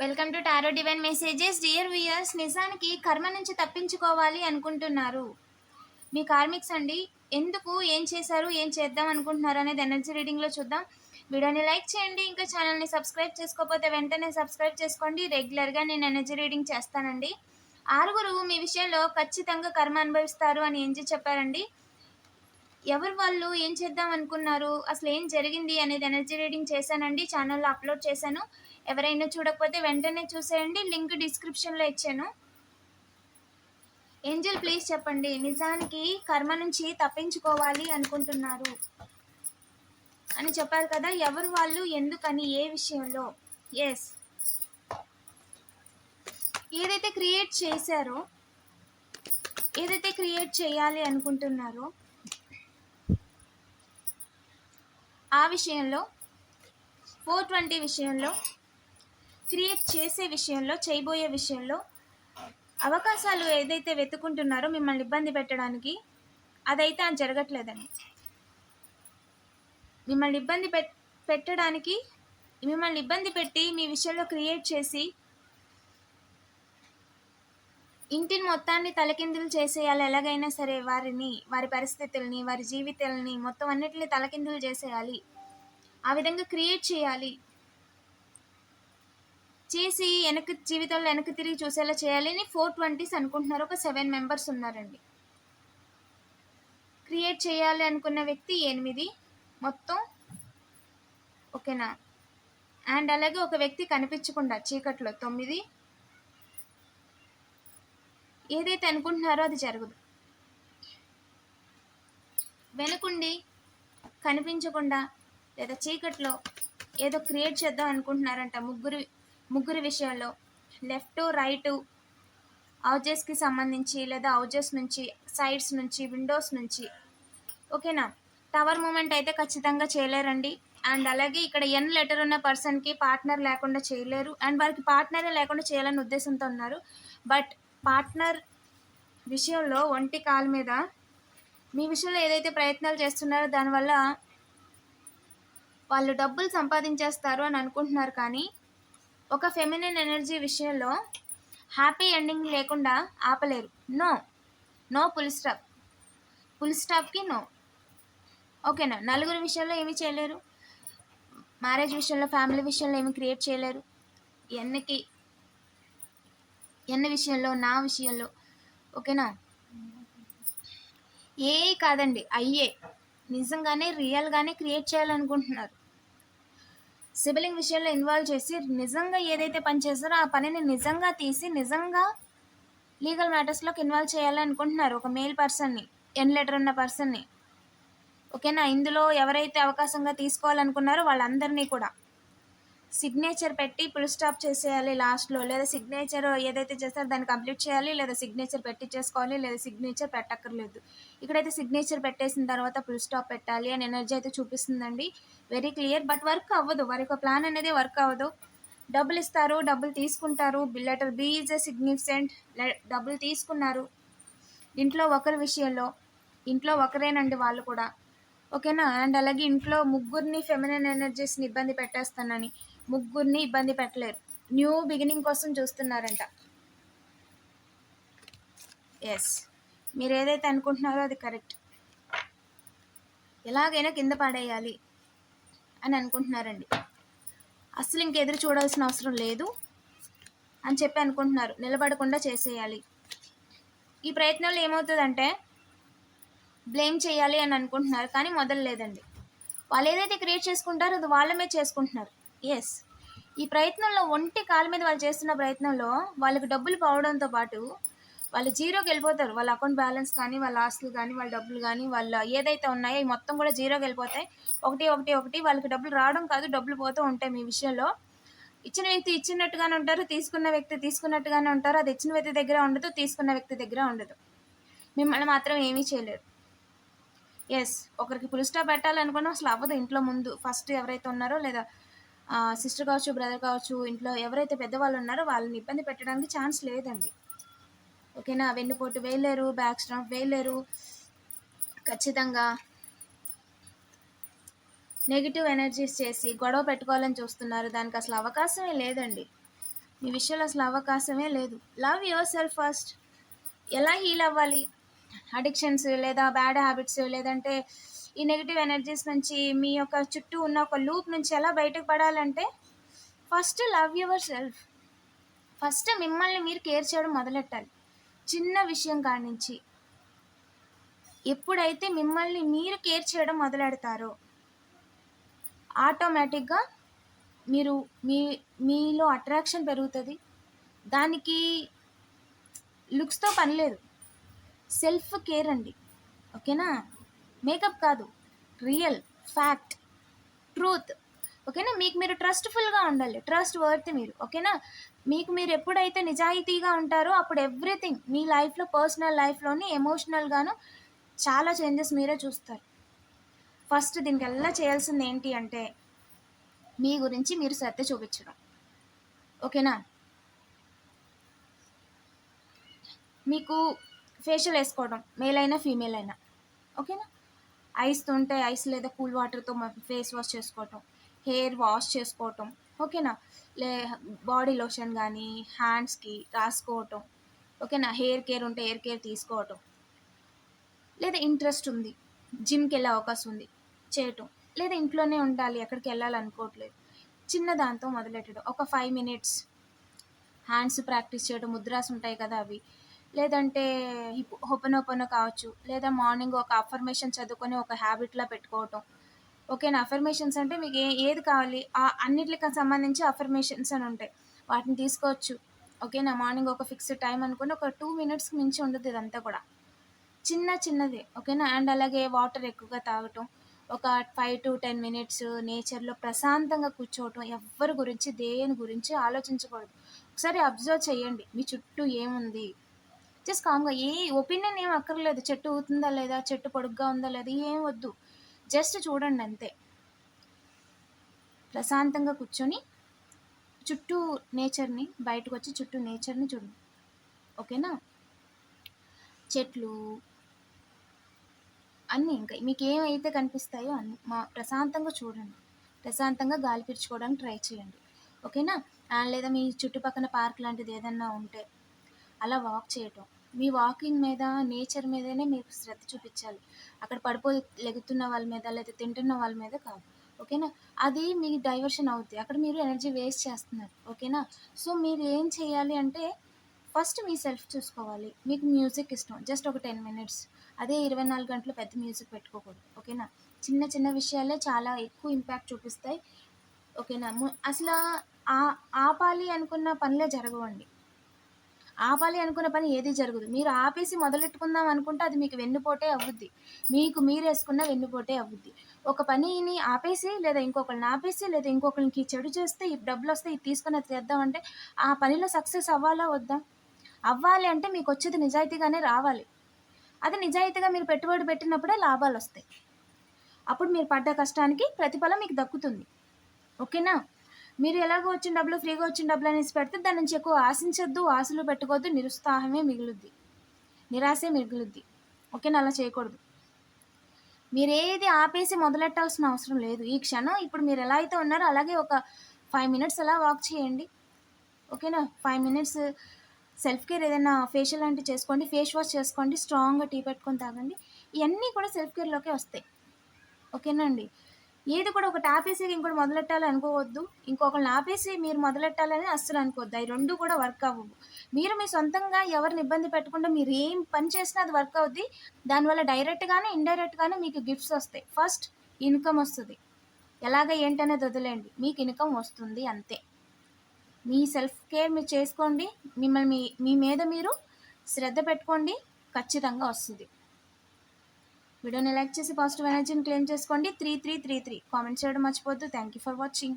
Welcome to tarot divine messages. Dear viewers నిజానికి కర్మ నుంచి తప్పించుకోవాలి అనుకుంటున్నారు. మీ కార్మిక్స్ అండి ఎందుకు ఏం చేశారు ఏం చేద్దాం అనుకుంటున్నారు అనేది ఎనర్జీ రీడింగ్లో చూద్దాం. వీడియోని లైక్ చేయండి ఇంకా ఛానల్ని సబ్స్క్రైబ్ చేసుకోకపోతే వెంటనే సబ్స్క్రైబ్ చేసుకోండి. రెగ్యులర్గా నేను ఎనర్జీ రీడింగ్ చేస్తానండి. ఆరుగురు మీ విషయంలో ఖచ్చితంగా కర్మ అనుభవిస్తారు అని ఏం చెప్పారండి? ఎవరు వాళ్ళు? ఏం చేద్దాం అనుకున్నారు? అసలు ఏం జరిగింది అనేది ఎనర్జీ రీడింగ్ చేశానండి ఛానల్లో అప్లోడ్ చేశాను. ఎవరైనా చూడకపోతే వెంటనే చూసేయండి లింక్ డిస్క్రిప్షన్లో ఇచ్చాను. ఏంజల్ ప్లీజ్ చెప్పండి నిజానికి కర్మ నుంచి తప్పించుకోవాలి అనుకుంటున్నారు అని చెప్పారు కదా ఎవరు వాళ్ళు ఎందుకని ఏ విషయంలో? ఎస్ ఏదైతే క్రియేట్ చేశారో ఏదైతే క్రియేట్ చేయాలి అనుకుంటున్నారో ఆ విషయంలో ఫోర్ ట్వంటీ విషయంలో క్రియేట్ చేసే విషయంలో చేయబోయే విషయంలో అవకాశాలు ఏదైతే వెతుకుంటున్నారో మిమ్మల్ని ఇబ్బంది పెట్టడానికి అదైతే అది జరగట్లేదండి. మిమ్మల్ని ఇబ్బంది పె పెట్టడానికి మిమ్మల్ని ఇబ్బంది పెట్టి మీ విషయంలో క్రియేట్ చేసి ఇంటిని మొత్తాన్ని తలకిందులు చేసేయాలి ఎలాగైనా సరే వారిని వారి పరిస్థితుల్ని వారి జీవితాలని మొత్తం అన్నిటిని తలకిందులు చేసేయాలి. ఆ విధంగా క్రియేట్ చేయాలి. చేసి వెనక జీవితంలో వెనక్కి తిరిగి చూసేలా చేయాలి అని ఫోర్ ట్వంటీస్ అనుకుంటున్నారు. ఒక సెవెన్ మెంబర్స్ ఉన్నారండి. క్రియేట్ చేయాలి అనుకున్న వ్యక్తి ఎనిమిది మొత్తం. ఓకేనా? అండ్ అలాగే ఒక వ్యక్తి కనిపించకుండా చీకట్లో తొమ్మిది. ఏదైతే అనుకుంటున్నారో అది జరగదు. వెనుకుండి కనిపించకుండా లేదా చీకట్లో ఏదో క్రియేట్ చేద్దాం అనుకుంటున్నారంట ముగ్గురు ముగ్గురు విషయంలో. లెఫ్ట్ రైట్ హౌజెస్కి సంబంధించి లేదా హౌజెస్ నుంచి సైడ్స్ నుంచి విండోస్ నుంచి. ఓకేనా? టవర్ మూమెంట్ అయితే ఖచ్చితంగా చేయలేరండి. అండ్ అలాగే ఇక్కడ ఎన్ లెటర్ ఉన్న పర్సన్కి పార్ట్నర్ లేకుండా చేయలేరు. అండ్ వారికి పార్ట్నరే లేకుండా చేయాలని ఉద్దేశంతో ఉన్నారు. బట్ పార్ట్నర్ విషయంలో ఒంటి కాలు మీద మీ విషయంలో ఏదైతే ప్రయత్నాలు చేస్తున్నారో దానివల్ల వాళ్ళు డబ్బులు సంపాదించేస్తారు అని అనుకుంటున్నారు కానీ ఒక ఫెమినిన్ ఎనర్జీ విషయంలో హ్యాపీ ఎండింగ్ లేకుండా ఆపలేరు. No no full stop full స్టాప్కి no ఓకేనా నలుగురు విషయంలో ఏమీ చేయలేరు. మ్యారేజ్ విషయంలో ఫ్యామిలీ విషయంలో ఏమి క్రియేట్ చేయలేరు. ఎన్నకి ఎన్న విషయంలో నా విషయంలో. ఓకేనా ఏ కాదండి అయ్యే. నిజంగానే రియల్గానే క్రియేట్ చేయాలనుకుంటున్నారు. సిబిలింగ్ విషయంలో ఇన్వాల్వ్ చేసి నిజంగా ఏదైతే పని చేస్తారో ఆ పనిని నిజంగా తీసి నిజంగా లీగల్ మ్యాటర్స్లోకి ఇన్వాల్వ్ చేయాలనుకుంటున్నారు ఒక మేల్ పర్సన్ని ఎన్ లెటర్ ఉన్న పర్సన్ని. ఓకేనా? ఇందులో ఎవరైతే అవకాశంగా తీసుకోవాలనుకున్నారో వాళ్ళందరినీ కూడా. సిగ్నేచర్ పెట్టి ఫుల్ స్టాప్ చేసేయాలి లాస్ట్లో లేదా సిగ్నేచర్ ఏదైతే చేస్తారో దాన్ని కంప్లీట్ చేయాలి లేదా సిగ్నేచర్ పెట్టి చేసుకోవాలి లేదా సిగ్నేచర్ పెట్టక్కర్లేదు. ఇక్కడైతే సిగ్నేచర్ పెట్టేసిన తర్వాత ఫుల్ స్టాప్ పెట్టాలి అని ఎనర్జీ అయితే చూపిస్తుందండి. వెరీ క్లియర్ బట్ వర్క్ అవ్వదు. వారి యొక్క ప్లాన్ అనేది వర్క్ అవ్వదు. డబ్బులు ఇస్తారు డబ్బులు తీసుకుంటారు. Letter B is a significant డబ్బులు తీసుకున్నారు. ఇంట్లో ఒకరి విషయంలో ఇంట్లో ఒకరేనండి వాళ్ళు కూడా. ఓకేనా? అండ్ అలాగే ఇంట్లో ముగ్గురిని ఫెమినన్ ఎనర్జీస్ని ఇబ్బంది పెట్టేస్తానని. ముగ్గురిని ఇబ్బంది పెట్టలేరు. న్యూ బిగినింగ్ కోసం చూస్తున్నారంట. ఎస్ మీరు ఏదైతే అనుకుంటున్నారో అది కరెక్ట్. ఎలాగైనా కింద పడేయాలి అని అనుకుంటున్నారండి. అసలు ఇంకెదురు చూడాల్సిన అవసరం లేదు అని చెప్పి అనుకుంటున్నారు. నిలబడకుండా చేసేయాలి. ఈ ప్రయత్నంలో ఏమవుతుందంటే బ్లేమ్ చేయాలి అని అనుకుంటున్నారు. కానీ మొదలు లేదండి. వాళ్ళు ఏదైతే క్రియేట్ చేసుకుంటారో అది వాళ్ళమే చేసుకుంటున్నారు. ఎస్ ఈ ప్రయత్నంలో ఒంటి కాలు మీద వాళ్ళు చేస్తున్న ప్రయత్నంలో వాళ్ళకి డబ్బులు పోవడంతో పాటు వాళ్ళు జీరోకి వెళ్ళిపోతారు. వాళ్ళ అకౌంట్ బ్యాలెన్స్ కానీ వాళ్ళ ఆస్తులు కానీ వాళ్ళ డబ్బులు కానీ వాళ్ళ ఏదైతే ఉన్నాయో ఈ మొత్తం కూడా జీరోకి వెళ్ళిపోతాయి. ఒకటి ఒకటి ఒకటి వాళ్ళకి డబ్బులు రావడం కాదు డబ్బులు పోతూ ఉంటాయి మీ విషయంలో. ఇచ్చిన వ్యక్తి ఇచ్చినట్టుగానే ఉంటారు తీసుకున్న వ్యక్తి తీసుకున్నట్టుగానే ఉంటారు అది ఇచ్చిన వ్యక్తి దగ్గర ఉండదు తీసుకున్న వ్యక్తి దగ్గర ఉండదు. మిమ్మల్ని మాత్రం ఏమీ చేయలేరు. ఎస్ ఒకరికి పులిస్టా పెట్టాలనుకున్నా అసలు అవ్వదు ఇంట్లో ముందు. ఫస్ట్ ఎవరైతే ఉన్నారో లేదా సిస్టర్ కావచ్చు బ్రదర్ కావచ్చు ఇంట్లో ఎవరైతే పెద్దవాళ్ళు ఉన్నారో వాళ్ళని ఇబ్బంది పెట్టడానికి ఛాన్స్ లేదండి. ఓకేనా? వెన్నుపోటు వేయలేరు బ్యాక్ స్ట్రాప్ వేయలేరు. ఖచ్చితంగా నెగిటివ్ ఎనర్జీస్ చేసి గొడవ పెట్టుకోవాలని చూస్తున్నారు. దానికి అసలు అవకాశమే లేదండి. మీ విషయంలో అసలు అవకాశమే లేదు. లవ్ యువర్ సెల్ఫ్ ఫస్ట్ ఎలా హీల్ అవ్వాలి? అడిక్షన్స్ లేదా బ్యాడ్ హ్యాబిట్స్ లేదంటే ఈ నెగిటివ్ ఎనర్జీస్ నుంచి మీ యొక్క చుట్టూ ఉన్న ఒక లూప్ నుంచి ఎలా బయటకు పడాలంటే first love yourself first మిమ్మల్ని మీరు కేర్ చేయడం మొదలెట్టాలి. చిన్న విషయం కానించి. ఎప్పుడైతే మిమ్మల్ని మీరు కేర్ చేయడం మొదలెడతారో ఆటోమేటిక్గా మీరు మీ మీలో అట్రాక్షన్ పెరుగుతుంది. దానికి లుక్స్తో పని లేదు. సెల్ఫ్ కేర్ అండి. ఓకేనా? మేకప్ కాదు. Real fact truth. ఓకేనా? మీకు మీరు ట్రస్ట్ఫుల్గా ఉండాలి. ట్రస్ట్ వర్త్ మీరు. ఓకేనా? మీకు మీరు ఎప్పుడైతే నిజాయితీగా ఉంటారో అప్పుడు ఎవ్రీథింగ్ మీ లైఫ్లో పర్సనల్ లైఫ్లోని ఎమోషనల్గాను చాలా చేంజెస్ మీరే చూస్తారు. ఫస్ట్ దీనికి ఎలా చేయాల్సింది ఏంటి అంటే మీ గురించి మీరు శ్రద్ధ చూపించడం. ఓకేనా? మీకు ఫేషియల్ వేసుకోవడం మేల్ అయినా ఫీమేల్ అయినా ఓకేనా? ఐస్ ఉంటే ఐస్ లేదా కూల్ వాటర్తో ఫేస్ వాష్ చేసుకోవటం హెయిర్ వాష్ చేసుకోవటం ఓకేనా? లే బాడీ లోషన్ కానీ హ్యాండ్స్కి రాసుకోవటం ఓకేనా? హెయిర్ కేర్ ఉంటే హెయిర్ కేర్ తీసుకోవటం. లేదా ఇంట్రెస్ట్ ఉంది జిమ్కి వెళ్ళే అవకాశం ఉంది చేయటం. లేదా ఇంట్లోనే ఉండాలి ఎక్కడికి వెళ్ళాలనుకోవట్లేదు చిన్న దాంతో మొదలెట్టడం. ఒక ఫైవ్ మినిట్స్ హ్యాండ్స్ ప్రాక్టీస్ చేయడం ముద్రాస్ ఉంటాయి కదా అవి. లేదంటే హొపనోపనో కావచ్చు లేదా మార్నింగ్ ఒక అఫర్మేషన్ చదువుకొని ఒక హ్యాబిట్లా పెట్టుకోవటం. ఓకేనా అఫర్మేషన్స్ అంటే మీకు ఏ ఏది కావాలి? ఆ అన్నిటికి సంబంధించి అఫర్మేషన్స్ అని ఉంటాయి. వాటిని తీసుకోవచ్చు. ఓకేనా మార్నింగ్ ఒక ఫిక్స్డ్ టైం అనుకుని ఒక టూ మినిట్స్కి మించి ఉండదు ఇదంతా కూడా. చిన్న చిన్నది. ఓకేనా అండ్ అలాగే వాటర్ ఎక్కువగా తాగటం. ఒక ఫైవ్ టు టెన్ మినిట్స్ నేచర్లో ప్రశాంతంగా కూర్చోవటం. ఎవరి గురించి దేని గురించి ఆలోచించకూడదు. ఒకసారి అబ్జర్వ్ చేయండి. మీ చుట్టూ ఏముంది? జస్ట్ కామ్గా ఏ ఒపీనియన్ ఏం అక్కర్లేదు. చెట్టు ఊతుందా లేదా? చెట్టు పొడుగ్గా ఉందా లేదా? ఏం వద్దు. జస్ట్ చూడండి అంతే. ప్రశాంతంగా కూర్చొని చుట్టూ నేచర్ని బయటకు వచ్చి చుట్టూ నేచర్ని చూడండి. ఓకేనా చెట్లు అన్నీ ఇంకా. మీకు ఏమైతే కనిపిస్తాయో అన్ని. మా ప్రశాంతంగా చూడండి. ప్రశాంతంగా గాలి పీల్చుకోవడానికి ట్రై చేయండి. ఓకేనా లేదా మీ చుట్టుపక్కల పార్క్ లాంటిది ఏదన్నా ఉంటే అలా వాక్ చేయటం. మీ వాకింగ్ మీద నేచర్ మీదనే మీరు శ్రద్ధ చూపించాలి. అక్కడ పడిపో లెగుతున్న వాళ్ళ మీద లేదా తింటున్న వాళ్ళ మీద కాదు. ఓకేనా? అది మీ డైవర్షన్ అవుద్ది. అక్కడ మీరు ఎనర్జీ వేస్ట్ చేస్తున్నారు. ఓకేనా? సో మీరు ఏం చేయాలి అంటే ఫస్ట్ మీ సెల్ఫ్ చూసుకోవాలి. మీకు మ్యూజిక్ ఇష్టం. జస్ట్ ఒక టెన్ మినిట్స్. అదే ఇరవై నాలుగు గంటలు పెద్ద మ్యూజిక్ పెట్టుకోకూడదు. ఓకేనా? చిన్న చిన్న విషయాలే చాలా ఎక్కువ ఇంపాక్ట్ చూపిస్తాయి. ఓకేనా? అసలు ఆ- ఆపాలి అనుకున్న పనులే జరగవండి. ఆపాలి అనుకున్న పని ఏది జరగదు. మీరు ఆపేసి మొదలెట్టుకుందాం అనుకుంటే అది మీకు వెన్నుపోటే అవ్వుద్ది మీకు మీరేసుకున్న వెన్నుపోటే అవ్వుద్ది ఒక పనిని ఆపేసి లేదా ఇంకొకరిని ఆపేసి లేదా ఇంకొకరికి చెడు చేస్తే ఈ డబ్బులు వస్తే ఇది తీసుకొని చేద్దామంటే ఆ పనిలో సక్సెస్ అవ్వాలా వద్దా? అవ్వాలి అంటే మీకు వచ్చేది నిజాయితీగానే రావాలి. అది నిజాయితీగా మీరు పెట్టుబడి పెట్టినప్పుడే లాభాలు వస్తాయి. అప్పుడు మీరు పడ్డ కష్టానికి ప్రతిఫలం మీకు దక్కుతుంది. ఓకేనా? మీరు ఎలాగో వచ్చిన డబ్బులు ఫ్రీగా వచ్చిన డబ్బులు అనేసి పెడితే దాని నుంచి ఎక్కువ ఆశించొద్దు ఆశలు పెట్టుకోవద్దు నిరుత్సాహమే మిగులుద్ది. నిరాశే మిగులుద్ది. ఓకేనా? అలా చేయకూడదు. మీరు ఏది ఆపేసి మొదలెట్టాల్సిన అవసరం లేదు. ఈ క్షణం ఇప్పుడు మీరు ఎలా అయితే ఉన్నారో అలాగే ఒక ఫైవ్ మినిట్స్ అలా వాక్ చేయండి. ఓకేనా? ఫైవ్ మినిట్స్ సెల్ఫ్ కేర్ ఏదైనా ఫేషియల్ లాంటివి చేసుకోండి ఫేస్ వాష్ చేసుకోండి స్ట్రాంగ్గా టీ పెట్టుకొని తాగండి. ఇవన్నీ కూడా సెల్ఫ్ కేర్లోకే వస్తాయి. ఓకేనా అండి? ఏది కూడా ఒకటి ఆపేసి ఇంకోటి మొదలెట్టాలి అనుకోవద్దు. ఇంకొకరిని ఆపేసి మీరు మొదలెట్టాలని అస్సలు అనుకోవద్దు. అవి రెండు కూడా వర్క్ అవ్వవు. మీరు మీ సొంతంగా ఎవరిని ఇబ్బంది పెట్టకుండా మీరు ఏం పని చేసినా అది వర్క్ అవుద్ది. దానివల్ల డైరెక్ట్గానే ఇండైరెక్ట్గానే మీకు గిఫ్ట్స్ వస్తాయి. ఫస్ట్ ఇన్కమ్ వస్తుంది. ఎలాగ ఏంటనేది వదిలేండి మీకు ఇన్కమ్ వస్తుంది అంతే. మీ సెల్ఫ్ కేర్ మీరు చేసుకోండి. మిమ్మల్ని మీ మీ మీద మీరు శ్రద్ధ పెట్టుకోండి. ఖచ్చితంగా వస్తుంది. వీడియోని లైక్ చేసి పాజిటివ్ ఎనర్జీని క్లెయిమ్ చేసుకోండి. Three three three three. Comment చేయడం మర్చిపోద్దు థ్యాంక్ యూ ఫర్ వాచింగ్.